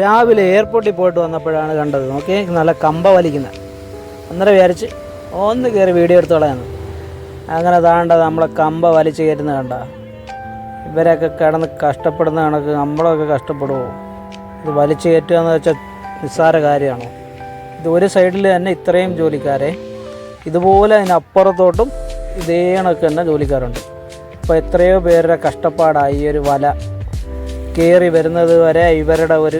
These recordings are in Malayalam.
രാവിലെ എയർപോർട്ടിൽ പോയിട്ട് വന്നപ്പോഴാണ് കണ്ടത്. നോക്കി നല്ല കമ്പ വലിക്കുന്നത് അന്നേരം വിചാരിച്ച് ഒന്ന് കയറി വീഡിയോ എടുത്ത് കളയാന്ന്. അങ്ങനെ താണ്ട നമ്മളെ കമ്പ വലിച്ചു കയറ്റുന്ന കണ്ട. ഇവരൊക്കെ കിടന്ന് കഷ്ടപ്പെടുന്ന കണക്ക് നമ്മളൊക്കെ കഷ്ടപ്പെടുമോ ഇത് വലിച്ചു കയറ്റുക എന്ന് വെച്ചാൽ നിസ്സാര കാര്യമാണോ. ഇത് ഒരു സൈഡിൽ തന്നെ ഇത്രയും ജോലിക്കാരെ ഇതുപോലെ അതിനപ്പുറത്തോട്ടും ഇതേ കണക്ക് തന്നെ ജോലിക്കാരുണ്ട്. അപ്പോൾ എത്രയോ പേരുടെ കഷ്ടപ്പാടായി ഈ ഒരു വല. കയറി വരുന്നത് വരെ ഇവരുടെ ഒരു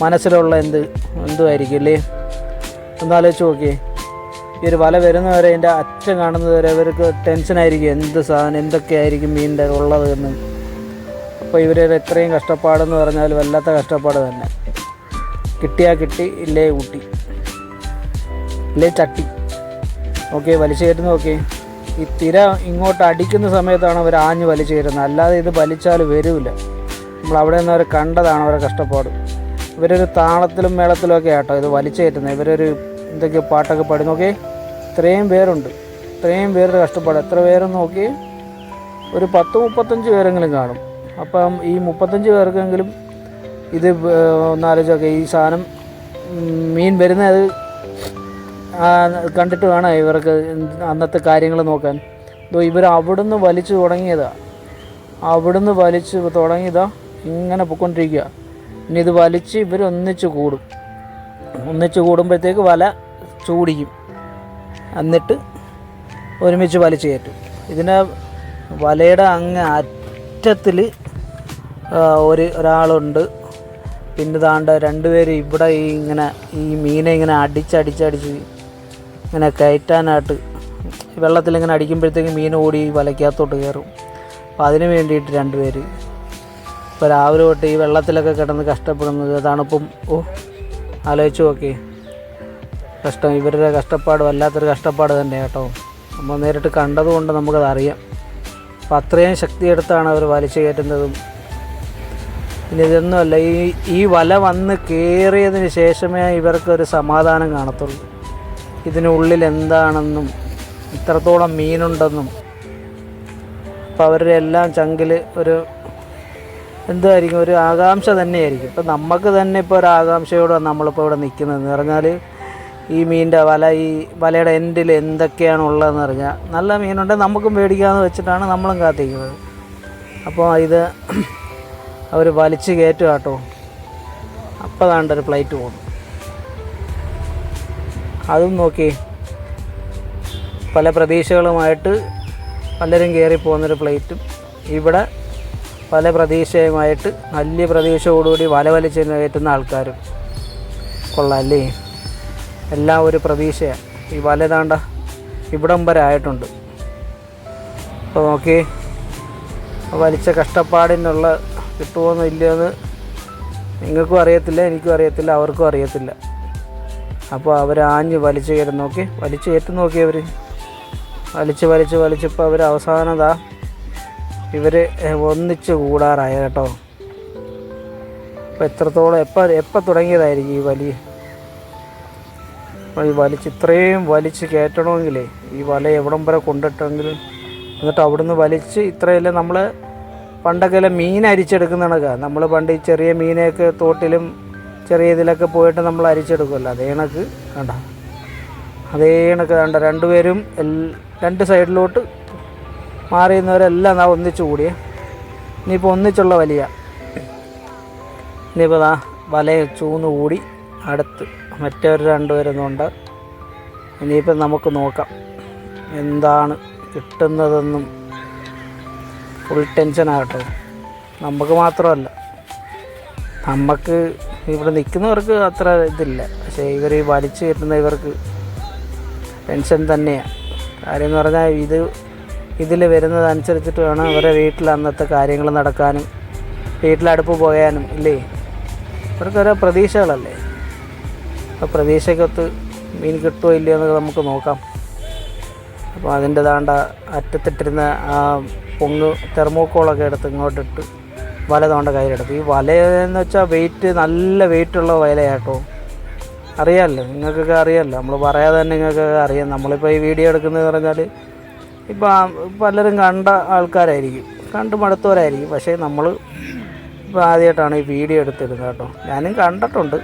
മനസ്സിലുള്ള എന്ത് എന്തുമായിരിക്കും അല്ലേ? ഒന്നാലോചിച്ച് നോക്കിയേ. ഈ ഒരു വല വരുന്നവരെ അതിന്റെ അറ്റം കാണുന്നവരെ അവർക്ക് ടെൻഷനായിരിക്കും എന്ത് സാധനം എന്തൊക്കെയായിരിക്കും മീനിന്റെ ഉള്ളത് എന്ന്. അപ്പോൾ ഇവർ എത്രയും കഷ്ടപ്പാടെന്ന് പറഞ്ഞാൽ വല്ലാത്ത കഷ്ടപ്പാട് തന്നെ. കിട്ടിയാൽ കിട്ടി ഇല്ലേ കൂട്ടി ഇല്ലേ ചട്ടി. ഓക്കെ വലിച്ചു കയറ്റുന്ന ഓക്കെ ഈ തിര ഇങ്ങോട്ട് അടിക്കുന്ന സമയത്താണ് അവർ ആഞ്ഞ് വലിച്ചു കയറുന്നത് അല്ലാതെ ഇത് വലിച്ചാൽ വരില്ല നമ്മൾ അവിടെ നിന്ന് അവർ കണ്ടതാണ് അവരെ കഷ്ടപ്പാട്. ഇവരൊരു താളത്തിലും മേളത്തിലും ഒക്കെ ആട്ടോ ഇത് വലിച്ചേറ്റുന്നത് ഇവരൊരു എന്തൊക്കെയോ പാട്ടൊക്കെ പാടി. നോക്കി ഇത്രയും പേരുണ്ട്. ഇത്രയും പേരുടെ കഷ്ടപ്പാട്. എത്ര പേരെന്ന് നോക്കി ഒരു പത്ത് മുപ്പത്തഞ്ച് പേരെങ്കിലും കാണും. അപ്പം ഈ മുപ്പത്തഞ്ച് പേർക്കെങ്കിലും ഇത് ഒന്നാലോചിച്ചൊക്കെ ഈ സാധനം മീൻ വരുന്നത് കണ്ടിട്ട് വേണം ഇവർക്ക് അന്നത്തെ കാര്യങ്ങൾ നോക്കാൻ? ഇവർ അവിടുന്ന് വലിച്ചു തുടങ്ങിയതാണ് അവിടുന്ന് വലിച്ച് തുടങ്ങിയതാണ് ഇങ്ങനെ പൊയ്ക്കൊണ്ടിരിക്കുക ഇനി ഇത് വലിച്ച് ഇവർ ഒന്നിച്ച് കൂടും. ഒന്നിച്ച് കൂടുമ്പോഴത്തേക്ക് വല ചൂടിക്കും. എന്നിട്ട് ഒരുമിച്ച് വലിച്ചു കയറ്റും. ഇതിനെ വലയുടെ അങ്ങ് അറ്റത്തിൽ ഒരു ഒരാളുണ്ട്. പിന്നെ താണ്ട രണ്ടുപേര് ഇവിടെ ഈ ഇങ്ങനെ ഈ മീനെ ഇങ്ങനെ അടിച്ചടിച്ചടിച്ച് ഇങ്ങനെ കയറ്റാനായിട്ട് വെള്ളത്തിൽ ഇങ്ങനെ അടിക്കുമ്പോഴത്തേക്ക് മീൻ ഓടി വലയ്ക്കകത്തോട്ട് കയറും. അപ്പോൾ അതിന് വേണ്ടിയിട്ട് രണ്ടുപേര് ഇപ്പോൾ രാവിലെ തൊട്ട് ഈ വെള്ളത്തിലൊക്കെ കിടന്ന് കഷ്ടപ്പെടുന്നത് തണുപ്പും ഓ ആലോചിച്ച് നോക്കി. കഷ്ടം ഇവരുടെ കഷ്ടപ്പാട് വല്ലാത്തൊരു കഷ്ടപ്പാട് തന്നെ കേട്ടോ. നമ്മൾ നേരിട്ട് കണ്ടതുകൊണ്ട് നമുക്കത് അറിയാം. അപ്പം അത്രയും ശക്തിയെടുത്താണ് അവർ വലിച്ചു കയറ്റുന്നതും. പിന്നെ ഇതൊന്നുമല്ല ഈ ഈ വല വന്ന് കയറിയതിന് ശേഷമേ ഇവർക്കൊരു സമാധാനം കാണത്തുള്ളൂ. ഇതിനുള്ളിൽ എന്താണെന്നും ഇത്രത്തോളം മീനുണ്ടെന്നും. അപ്പോൾ അവരുടെ എല്ലാം ചങ്കിൽ ഒരു എന്തായിരിക്കും? ഒരു ആകാംക്ഷ തന്നെയായിരിക്കും. ഇപ്പം നമുക്ക് തന്നെ ഇപ്പോൾ ഒരു ആകാംക്ഷയോടെ നമ്മളിപ്പോൾ ഇവിടെ നിൽക്കുന്നതെന്ന് പറഞ്ഞാൽ ഈ മീനിന്റെ വല ഈ വലയുടെ എൻഡിൽ എന്തൊക്കെയാണ് ഉള്ളതെന്ന് പറഞ്ഞാൽ നല്ല മീനുണ്ട്. നമുക്കും മേടിക്കാമെന്ന് വെച്ചിട്ടാണ് നമ്മളും കാത്തിരിക്കുന്നത്. അപ്പോൾ ഇത് അവർ വലിച്ച് കയറ്റുക കേട്ടോ. അപ്പോൾ ഒരു പ്ലേറ്റ് പോകുന്നു. അതും നോക്കി. പല പ്രതീക്ഷകളുമായിട്ട് പലരും കയറി പോകുന്നൊരു ഫ്ലൈറ്റും ഇവിടെ പല പ്രതീക്ഷയുമായിട്ട് വലിയ പ്രതീക്ഷയോടുകൂടി വല വലിച്ച് കയറ്റുന്ന ആൾക്കാരും കൊള്ളാം അല്ലേ എല്ലാം ഒരു പ്രതീക്ഷയാണ് ഈ വല താണ്ട ഇവിടം വരെ ആയിട്ടുണ്ട് അപ്പോൾ നോക്കി വലിച്ച കഷ്ടപ്പാടിനുള്ള കിട്ടുമോന്നോ ഇല്ലയെന്ന് നിങ്ങൾക്കും അറിയത്തില്ല എനിക്കും അറിയത്തില്ല അവർക്കും അറിയത്തില്ല. അപ്പോൾ അവർ ആഞ്ഞ് വലിച്ച് കയറി നോക്കി വലിച്ചു കയറ്റി നോക്കി അവർ വലിച്ച് വലിച്ച് വലിച്ചപ്പോൾ അവർ അവസാനതാ ഇവർ ഒന്നിച്ച് കൂടാറായ കേട്ടോ. ഇപ്പം എത്രത്തോളം എപ്പോൾ എപ്പോൾ തുടങ്ങിയതായിരിക്കും ഈ വലി? ഈ വലിച്ച് ഇത്രയും വലിച്ച് കയറ്റണമെങ്കിലേ ഈ വല എവിടം വരെ കൊണ്ടിട്ടെങ്കിലും എന്നിട്ട് അവിടുന്ന് വലിച്ച് ഇത്രയല്ലേ നമ്മൾ പണ്ടൊക്കെ മീൻ അരിച്ചെടുക്കുന്ന കണക്കാ നമ്മൾ പണ്ട് ഈ ചെറിയ മീനെയൊക്കെ തോട്ടിലും ചെറിയ ഇതിലൊക്കെ പോയിട്ട് നമ്മൾ അരിച്ചെടുക്കുമല്ലോ അതേ കണക്ക് കണ്ട. അതേ കണക്ക് കണ്ട. രണ്ടുപേരും എൽ രണ്ട് സൈഡിലോട്ട് മാറിയുന്നവരെല്ലാം നാ ഒന്നിച്ചു കൂടിയേ ഇനിയിപ്പോൾ ഒന്നിച്ചുള്ള വലിയ. ഇനിയിപ്പോൾ ദാ വല ചൂന്ന് കൂടി അടുത്ത്. മറ്റവർ രണ്ടുപേരൊന്നുണ്ട്. ഇനിയിപ്പം നമുക്ക് നോക്കാം. എന്താണ് കിട്ടുന്നതെന്നും. ഫുൾ ടെൻഷനാകട്ടോ നമുക്ക് മാത്രമല്ല. നമുക്ക് ഇവിടെ നിൽക്കുന്നവർക്ക് അത്ര ഇതില്ല. പക്ഷേ ഇവർ വലിച്ചു കയറ്റുന്ന ഇവർക്ക് ടെൻഷൻ തന്നെയാണ് കാര്യം എന്ന് പറഞ്ഞാൽ ഇത് ഇതിൽ വരുന്നതനുസരിച്ചിട്ട് വേണം അവരെ വീട്ടിൽ അന്നത്തെ കാര്യങ്ങൾ നടക്കാനും വീട്ടിലടുപ്പ് പോയാനും ഇല്ലേ? ഇവർക്ക് ഓരോ പ്രതീക്ഷകളല്ലേ? അപ്പോൾ പ്രതീക്ഷയ്ക്കൊത്ത് മീൻ കിട്ടുമോ ഇല്ലയോ എന്നൊക്കെ നമുക്ക് നോക്കാം. അപ്പോൾ അതിന്റെ താണ്ട അറ്റത്തിട്ടിരുന്ന ആ പൊങ്ങ് തെർമോക്കോളൊക്കെ എടുത്ത് ഇങ്ങോട്ടിട്ട് വല തോണ്ട കയ്യിലെടുത്ത്. ഈ വല എന്ന് വെച്ചാൽ വെയിറ്റ് നല്ല വെയിറ്റുള്ള വലയാട്ടോ. അറിയാമല്ലോ നിങ്ങൾക്കൊക്കെ അറിയാമല്ലോ. നമ്മൾ പറയാതെ തന്നെ നിങ്ങൾക്കൊക്കെ അറിയാം. നമ്മളിപ്പോൾ ഈ വീഡിയോ എടുക്കുന്നതെന്ന് പറഞ്ഞാൽ ഇപ്പോൾ പലരും കണ്ട ആൾക്കാരായിരിക്കും. കണ്ട് മടുത്തവരായിരിക്കും. പക്ഷേ നമ്മൾ ഇപ്പോൾ ആദ്യമായിട്ടാണ് ഈ വീഡിയോ എടുത്തിരുന്നത് കേട്ടോ. ഞാനും കണ്ടിട്ടുണ്ട്.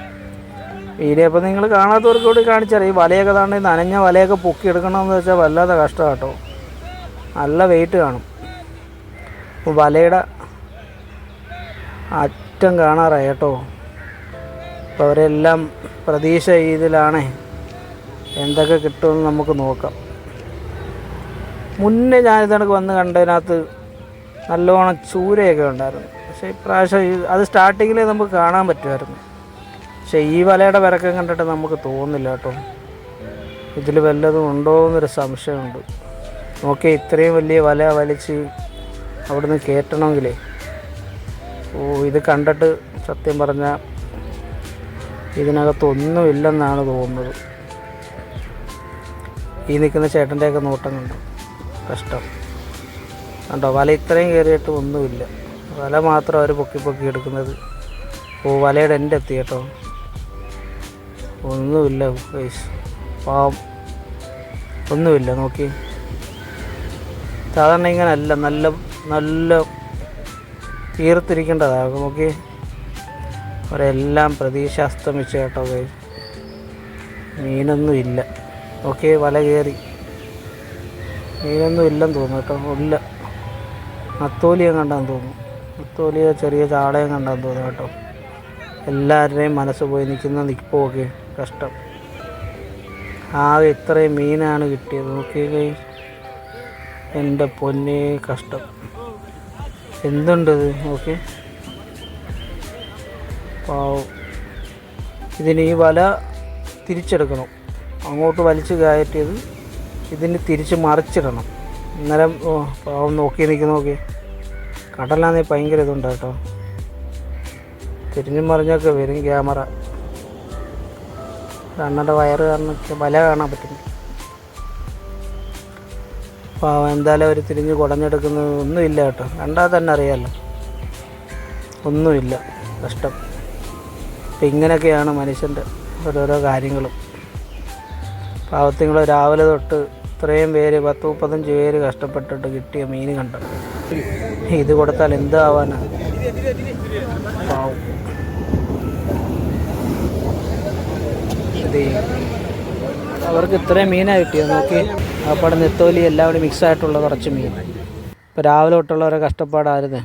വീഡിയോ അപ്പോൾ നിങ്ങൾ കാണാത്തവർക്ക് കൂടി കാണിച്ചറിയാം. ഈ വലയൊക്കെ താണ്ടി നനഞ്ഞ വലയൊക്കെ പൊക്കി എടുക്കണമെന്ന് വെച്ചാൽ വല്ലാതെ കഷ്ടം കേട്ടോ. നല്ല വെയിറ്റ് കാണും. അപ്പോൾ വലയുടെ അറ്റം കാണാറായി കേട്ടോ. അപ്പോൾ അവരെല്ലാം പ്രതീക്ഷ ഇതിലാണേ എന്തൊക്കെ കിട്ടുമെന്ന് നമുക്ക് നോക്കാം. മുന്നേ ഞാനിതണക്ക് വന്ന് കണ്ടതിനകത്ത് നല്ലോണം ചൂരയൊക്കെ ഉണ്ടായിരുന്നു. പക്ഷേ ഇപ്രാവശ്യം അത് സ്റ്റാർട്ടിങ്ങിൽ നമുക്ക് കാണാൻ പറ്റുമായിരുന്നു. പക്ഷേ ഈ വലയുടെ വിറക്കം കണ്ടിട്ട് നമുക്ക് തോന്നുന്നില്ല കേട്ടോ. ഇതിൽ വല്ലതും ഉണ്ടോ എന്നൊരു സംശയമുണ്ട്. നോക്കിയാൽ ഇത്രയും വലിയ വല വലിച്ച് അവിടുന്ന് കയറ്റണമെങ്കിലേ. ഓ ഇത് കണ്ടിട്ട് സത്യം പറഞ്ഞാൽ ഇതിനകത്തൊന്നുമില്ലെന്നാണ് തോന്നുന്നത്. ഈ നിൽക്കുന്ന ചേട്ടന്റെയൊക്കെ നോട്ടം കണ്ടു. കഷ്ടം. കണ്ടോ വല ഇത്രയും കയറിയിട്ട് ഒന്നുമില്ല. വല മാത്രം അവർ പൊക്കി പൊക്കി എടുക്കുന്നത്. ഓ വലയുടെ എന്റെ എത്തി കേട്ടോ. ഒന്നുമില്ല പാവം. ഒന്നുമില്ല നോക്കി. സാധാരണ ഇങ്ങനെ അല്ല നല്ല നല്ല തീർത്തിരിക്കേണ്ടതാണ് നോക്കി. അവരെല്ലാം പ്രതീക്ഷ അസ്തമിച്ചു കേട്ടോ ഗൈസ് മീനൊന്നും ഇല്ല ഓക്കെ വല കയറി. മീനൊന്നും ഇല്ലെന്ന് തോന്നുന്നു കേട്ടോ. ഇല്ല. നത്തോലിയും കണ്ടാന്ന് തോന്നുന്നു. നത്തോലിയോ ചെറിയ ചാളയും കണ്ടാന്ന് തോന്നുന്നു കേട്ടോ. എല്ലാവരുടെയും മനസ്സ് പോയി നിൽക്കുന്ന നിൽപ്പൊക്കെ കഷ്ടം. ആകെ ഇത്രയും മീനാണ് കിട്ടിയത്. നോക്കിയേ എന്റെ പൊന്നേ കഷ്ടം. എന്തുണ്ടത്? ഓക്കെ പാവം. ഇതിന് ഈ വല തിരിച്ചെടുക്കണം. അങ്ങോട്ട് വലിച്ചു കയറ്റിയത് ഇതിന് തിരിച്ച് മറിച്ചിടണം. അന്നേരം ഓ പാവം നോക്കി നിൽക്കി നോക്കി. കടലാന്നേ ഭയങ്കര ഇതുണ്ട് കേട്ടോ. തിരിഞ്ഞും മറിഞ്ഞൊക്കെ വരും ക്യാമറ. അണ്ണന്റെ വയറ് കാരണം വല കാണാൻ പറ്റും പാവം എന്തായാലും അവർ തിരിഞ്ഞ് കുടഞ്ഞെടുക്കുന്നത് ഒന്നുമില്ല കേട്ടോ. കണ്ടാൽ തന്നെ അറിയാമല്ലോ ഒന്നുമില്ല കഷ്ടം. അപ്പം ഇങ്ങനെയൊക്കെയാണ് മനുഷ്യന്റെ ഓരോരോ കാര്യങ്ങളും. പാവത്തിങ്ങൾ രാവിലെ തൊട്ട് ഇത്രയും പേര് പത്ത് മുപ്പത്തഞ്ച് പേര് കഷ്ടപ്പെട്ടിട്ട് കിട്ടിയ മീൻ കണ്ട. ഇത് കൊടുത്താൽ എന്താവാനാ? അവർക്ക് ഇത്രയും മീനാണ് കിട്ടിയത്. നോക്കി അപ്പാടെ നെത്തോലി എല്ലാം കൂടി മിക്സ് ആയിട്ടുള്ള കുറച്ച് മീൻ. ഇപ്പോൾ രാവിലെ തൊട്ടുള്ളവരെ കഷ്ടപ്പാടായിരുന്നു